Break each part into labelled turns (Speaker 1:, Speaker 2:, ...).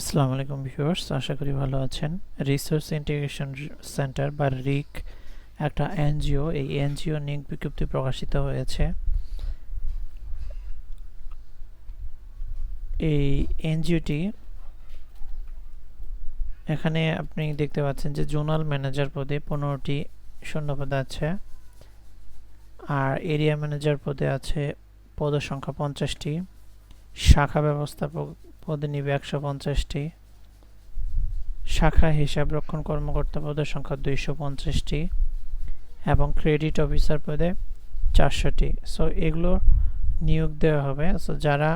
Speaker 1: আসসালামু আলাইকুম ভিউয়ার্স, আশা করি ভালো আছেন। রিসার্চ ইন্টিগ্রেশন সেন্টার বা রিক একটা এনজিও, এই এনজিও নিয়োগ বিজ্ঞপ্তি প্রকাশিত হয়েছে। এই এনজিওটি এখানে আপনি দেখতে পাচ্ছেন যে জোনাল ম্যানেজার পদে পনেরোটি শূন্যপদ আছে আর এরিয়া ম্যানেজার পদে আছে পদ সংখ্যা পঞ্চাশটি, শাখা ব্যবস্থাপক পদে নিবে একশো পঞ্চাশটি। শাখা হিসাব রক্ষণ কর্মকর্তা পদের সংখ্যা দুইশো পঞ্চাশটি এবং ক্রেডিট অফিসার পদে চারশোটি। সো এগুলো নিয়োগ দেওয়া হবে। সো যারা,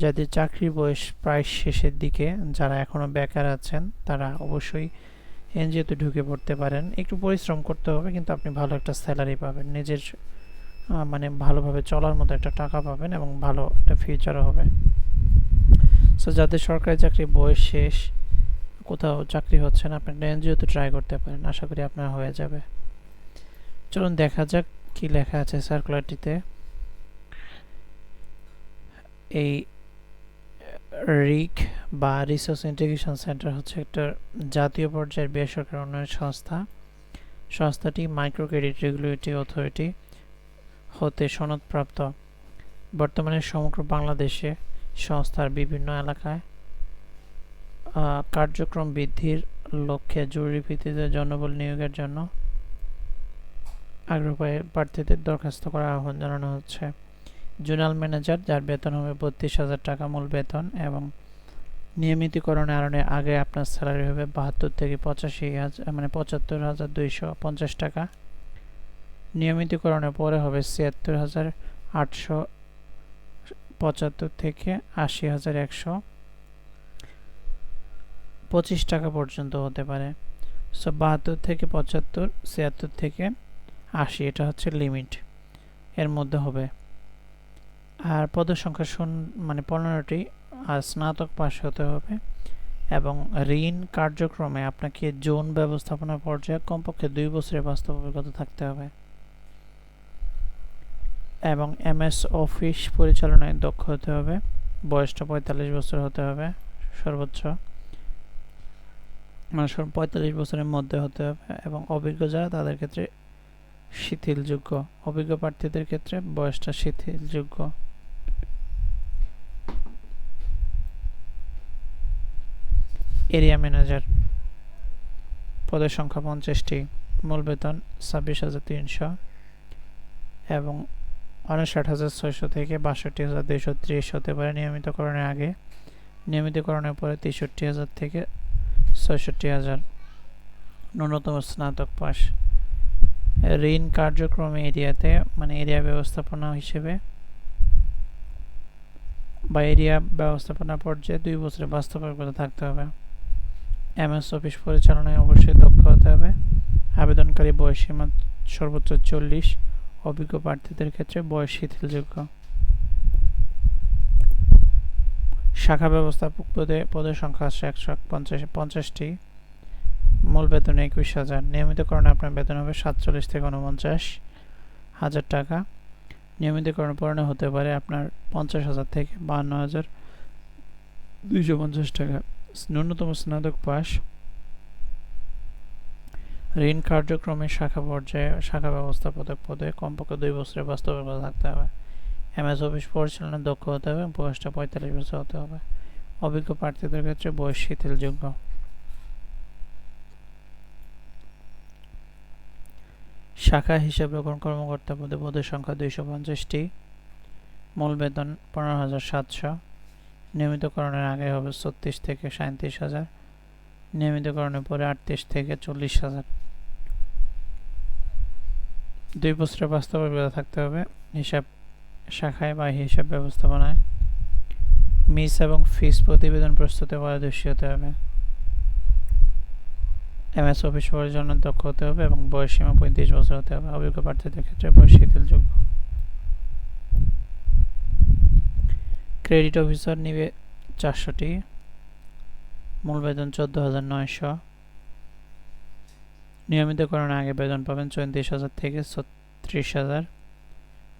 Speaker 1: যাদের চাকরির বয়স প্রায় শেষের দিকে, যারা এখনও বেকার আছেন, তারা অবশ্যই এনজিওতে ঢুকে পড়তে পারেন। একটু পরিশ্রম করতে হবে, কিন্তু আপনি ভালো একটা স্যালারি পাবেন। নিজের মানে ভালোভাবে চলার মতো একটা টাকা পাবেন এবং ভালো একটা ফিউচারও হবে। সো যাদের সরকারি চাকরি বয়স শেষ, কোথাও চাকরি হচ্ছে না আপনি এনজিওতে ট্রাই করতে পারেন, আশা করি আপনার হয়ে যাবে। চলুন দেখা যাক কি লেখা আছে সার্কুলারটিতে এই রিক বা রিসোর্স ইন্টিগ্রেশন সেন্টার হচ্ছে একটা জাতীয় পর্যায়ের বেসরকারি উন্নয়ন সংস্থা। সংস্থাটি মাইক্রো ক্রেডিট রেগুলেটরি অথরিটি হতে সনদপ্রাপ্ত। বর্তমানে সমগ্র বাংলাদেশে সংস্থার বিভিন্ন এলাকায় কার্যক্রম বৃদ্ধির লক্ষ্যে জরুরি ভিত্তিতে জনবল নিয়োগের জন্য আগ্রহ প্রার্থীদের দরখাস্ত করার আহ্বান জানানো হচ্ছে। জোনাল ম্যানেজার, যার বেতন হবে বত্রিশ হাজার টাকা মূল বেতন এবং নিয়মিতকরণে আরণের আগে আপনার স্যালারি হবে বাহাত্তর থেকে পঁচাশি হাজার মানে পঁচাত্তর হাজার দুইশো পঞ্চাশ টাকা। নিয়মিতকরণের পরে হবে ছিয়াত্তর হাজার আটশো পঁচাত্তর থেকে আশি হাজার একশো পঁচিশ টাকা পর্যন্ত হতে পারে। সো বাহাত্তর থেকে পঁচাত্তর, ছিয়াত্তর থেকে আশি, এটা হচ্ছে লিমিট এর মধ্যে হবে। আর পদের সংখ্যা শূন্য মানে পনেরোটি, আর স্নাতক পাশ হতে হবে এবং ঋণ কার্যক্রমে আপনাকে জোন ব্যবস্থাপনা পর্যায়ে কমপক্ষে দুই বছরের বাস্তব অভিজ্ঞতা থাকতে হবে। এবং এমএস অফিস পরিচালনায় দক্ষ হতে হবে। বয়সটা পঁয়তাল্লিশ বছর হতে হবে, সর্বোচ্চ। মানে পঁয়তাল্লিশ বছরের মধ্যে হতে হবে এবং অভিজ্ঞ যারা তাদের ক্ষেত্রে শিথিলযোগ্য। অভিজ্ঞ প্রার্থীদের ক্ষেত্রে বয়সটা শিথিলযোগ্য। Area manager. পদের সংখ্যা পঞ্চাশটি। মূল বেতন ছাব্বিশ হাজার তিনশো। এবং উনষাট হাজার ছয়শো থেকে বাষট্টি হাজার দুইশো ত্রিশ হতে পারে নিয়মিতকরণের আগে। নিয়মিতকরণের পরে তেষট্টি হাজার থেকে ছয়ষট্টি হাজার। ন্যূনতম স্নাতক পাস ঋণ কার্যক্রমে এরিয়াতে মানে এরিয়া ব্যবস্থাপনা হিসেবে বা এরিয়া ব্যবস্থাপনা পর্যায়ে দুই বছরের বাস্তবায়িকতা থাকতে হবে। এমএস অফিস পরিচালনায় অবশ্যই দক্ষ হতে হবে। আবেদনকারী বয়সীমা সর্বোচ্চ চল্লিশ। অভিজ্ঞ প্রার্থীদের ক্ষেত্রে বয়স শিথিলযোগ্য। শাখা ব্যবস্থাপক পদে পদের সংখ্যা আছে একশো পঞ্চাশ, পঞ্চাশটি। মূল বেতন একুশ হাজার। নিয়মিতকরণে আপনার বেতন হবে সাতচল্লিশ থেকে উনপঞ্চাশ হাজার টাকা। নিয়মিতকরণ পূরণে হতে পারে আপনার পঞ্চাশ হাজার থেকে বাহান্ন হাজার দুইশো পঞ্চাশ টাকা। ন্যূনতম স্নাতক পাস ঋণ কার্যক্রমে শাখা পর্যায়ে শাখা ব্যবস্থাপক পদে কমপক্ষে দুই বছরের বাস্তবতা থাকতে হবে। এমএস অফিস পরিচালনার দক্ষ হতে হবে বয়সটা পঁয়তাল্লিশ বছর হতে হবে। অভিজ্ঞ প্রার্থীদের ক্ষেত্রে বয়স শিথিলযোগ্য। শাখা হিসাব রক্ষণ কর্মকর্তা পদে পদের সংখ্যা দুইশো পঞ্চাশটি। মূল বেতন পনেরো হাজার সাতশো। নিয়মিতকরণের আগে হবে ছত্রিশ থেকে সাঁত্রিশ হাজার। নিয়মিতকরণের পরে আটত্রিশ থেকে চল্লিশ হাজার। দুই বছরের অভিজ্ঞতা থাকতে হবে। হিসাব শাখায় বা হিসাব ব্যবস্থাপনায় মিস এবং ফিস প্রতিবেদন প্রস্তুতে পারদর্শী হতে হবে। এমএস অফিস পরিচালনার দক্ষ হতে হবে এবং বয়স সীমা পঁয়ত্রিশ বছর হতে হবে। অভিজ্ঞ প্রার্থীদের ক্ষেত্রে বয়স শিথিলযোগ্য। ক্রেডিট অফিসার নিবে চারশোটি। মূল বেতন চোদ্দ হাজার নয়শো। নিয়মিতকরণে আগে বেতন পাবেন চৌত্রিশ হাজার থেকে ছত্রিশ হাজার।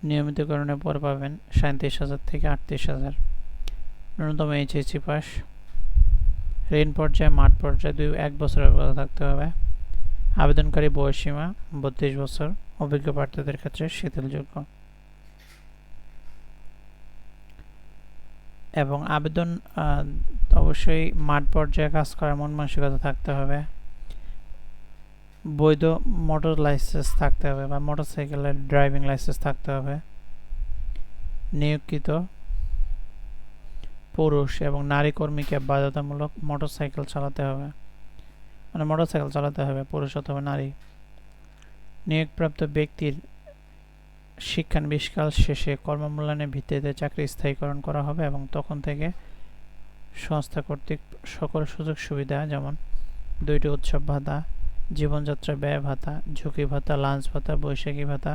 Speaker 1: নিয়মিতকরণের পর পাবেন সাঁত্রিশ হাজার থেকে আটত্রিশ হাজার। ন্যূনতম এইচএসসি পাস। ঋণ পর্যায়ে, মাঠ পর্যায়ে দুই, এক বছরের অভিজ্ঞতা থাকতে হবে। আবেদনকারী বয়সীমা বত্রিশ বছর। অভিজ্ঞ প্রার্থীদের ক্ষেত্রে শিথিলযোগ্য এবং আবেদন অবশ্যই মাঠ পর্যায়ে কাজ করার মন মানসিকতা থাকতে হবে। বৈধ মোটর লাইসেন্স থাকতে হবে বা মোটরসাইকেলের ড্রাইভিং লাইসেন্স থাকতে হবে। নিয়োগকৃত পুরুষ এবং নারী কর্মীকে বাধ্যতামূলক মোটরসাইকেল চালাতে হবে। মানে মোটরসাইকেল চালাতে হবে, পুরুষ অথবা নারী। নিয়োগপ্রাপ্ত ব্যক্তির শিক্ষানবিষ্কাল শেষে কর্মমূল্যায়নের ভিত্তিতে চাকরি স্থায়ীকরণ করা হবে এবং তখন থেকে সংস্থা কর্তৃক সকল সুযোগ সুবিধা যেমন দুইটি উৎসব ভাতা জীবনযাত্রা, ব্যয় ভাতা, ঝুঁকি ভাতা লাঞ্চ ভাতা, বৈশাখী ভাতা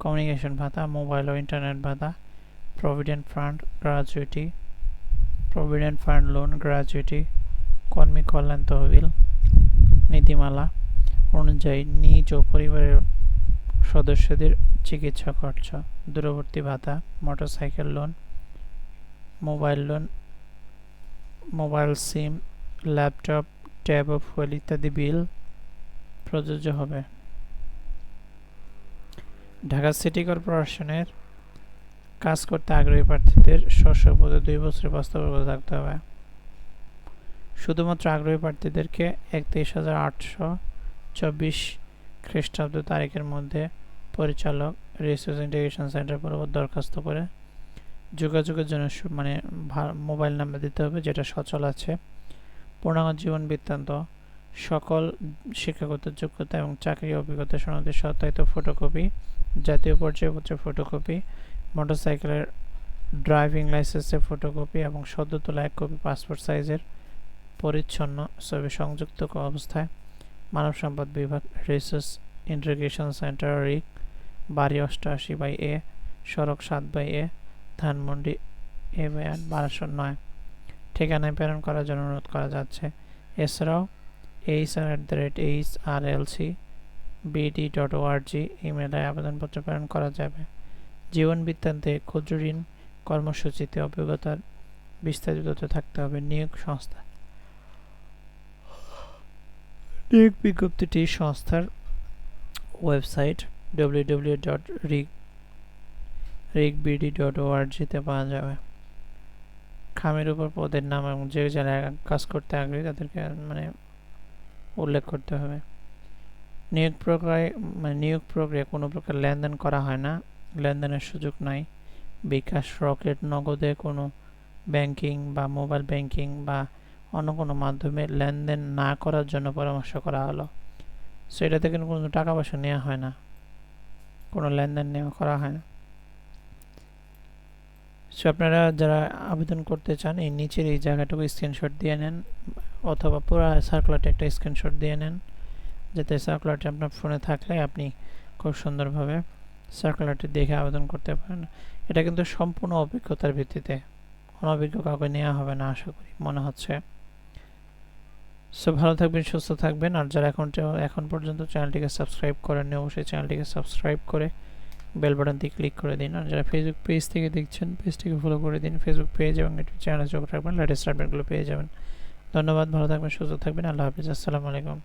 Speaker 1: কমিউনিকেশন ভাতা মোবাইল ও ইন্টারনেট ভাতা provident fund gratuity provident fund loan gratuity কর্মী কল্যাণ তহবিল, নীতিমালা অনুযায়ী নিজ ও পরিবারের সদস্যদের চিকিৎসা খরচ, দূরবর্তী ভাতা motorcycle loan mobile loan mobile SIM laptop tab ও ফুয়েল ইত্যাদি বিল প্রযোজ্য হবে। ঢাকা সিটি কর্পোরেশনের কাজ করতে আগ্রহী প্রার্থীদের শস্য পদে দুই বছরের বাস্তব অভিজ্ঞতা থাকতে হবে। শুধুমাত্র আগ্রহী প্রার্থীদেরকে একত্রিশ হাজার আটশো চব্বিশ খ্রিস্টাব্দ তারিখের মধ্যে পরিচালক রিসোর্স ইন্টিগ্রেশন সেন্টার বরাবর দরখাস্ত করে যোগাযোগের জন্য মানে মোবাইল নাম্বার দিতে হবে, যেটা সচল আছে। পূর্ণাঙ্গ জীবন বৃত্তান্ত সকল শিক্ষাগত যোগ্যতা এবং চাকরি অভিজ্ঞতা সনদের সত্যায়িত ফটোকপি জাতীয় পর্যায়পত্রের ফটোকপি মোটরসাইকেলের ড্রাইভিং লাইসেন্সের ফটোকপি এবং সদ্য তোলা এক কপি পাসপোর্ট সাইজের পরিচ্ছন্ন ছবি সংযুক্ত অবস্থায় মানব সম্পদ বিভাগ রিসার্চ ইন্টিগ্রেশন সেন্টার রিক, বাড়ি অষ্টআশি বাই এ, সড়ক সাত by A, Dhanmondi A by আট বারোশো নয়। ঠিকানায় প্রেরণ করার জন্য অনুরোধ করা যাচ্ছে। এছাড়াও H R at the rate H R L C BD dot org ইমেলে আবেদনপত্র প্রেরণ করা যাবে। জীবন বৃত্তান্তে ক্ষুদ্র ঋণ, কর্মসূচিতে অভিজ্ঞতার বিস্তারিত থাকতে হবে নিয়োগ সংস্থা। নিয়োগ বিজ্ঞপ্তিটি সংস্থার website www.rig dot rig BD dot ওআরজিতে পাওয়া যাবে। খামের উপর পদের নাম এবং যে যারা কাজ করতে আগ্রহী তাদেরকে মানে উল্লেখ করতে হবে। নিয়োগ প্রক্রিয়ায় মানে নিয়োগ প্রক্রিয়া কোনো প্রকার লেনদেন করা হয় না। লেনদেনের সুযোগ নাই। বিকাশ, রকেট, নগদে কোনো ব্যাংকিং বা মোবাইল ব্যাংকিং বা অন্য কোনো মাধ্যমে লেনদেন না করার জন্য পরামর্শ করা হলো। সো এটা থেকে কোনো টাকা পয়সা নেওয়া হয় না। কোনো লেনদেন নেওয়া করা হয় না। সো আপনারা যারা আবেদন করতে চান, এই নিচের এই জায়গাটুকু স্ক্রিনশট দিয়ে নেন। অথবা পুরো সার্কুলারটা একটা স্ক্রিনশট দিয়ে নেন, যাতে সার্কুলারটি আপনার ফোনে থাকলে আপনি খুব সুন্দরভাবে সার্কুলারটি দেখে আবেদন করতে পারেন। এটা কিন্তু সম্পূর্ণ অভিজ্ঞতার ভিত্তিতে। অনভিজ্ঞ কাউকে নেওয়া হবে না, আশা করি, মনে হচ্ছে। সো ভালো থাকবেন, সুস্থ থাকবেন, আর যারা এখন এখন পর্যন্ত চ্যানেলটিকে সাবস্ক্রাইব করেননি, অবশ্যই চ্যানেলটিকে সাবস্ক্রাইব করে বেল বাটনটি ক্লিক করে দিন। আর যারা ফেসবুক পেজ থেকে দেখছেন পেজটিকে ফলো করে দিন। ফেসবুক পেজ এবং ইউটিউব চ্যানেলে যোগ রাখবেন লেটেস্ট আপডেটগুলো পেয়ে যাবেন। ধন্যবাদ ভালো থাকবেন সুস্থ থাকবেন আল্লাহ হাফিজ আসসালামু আলাইকুম।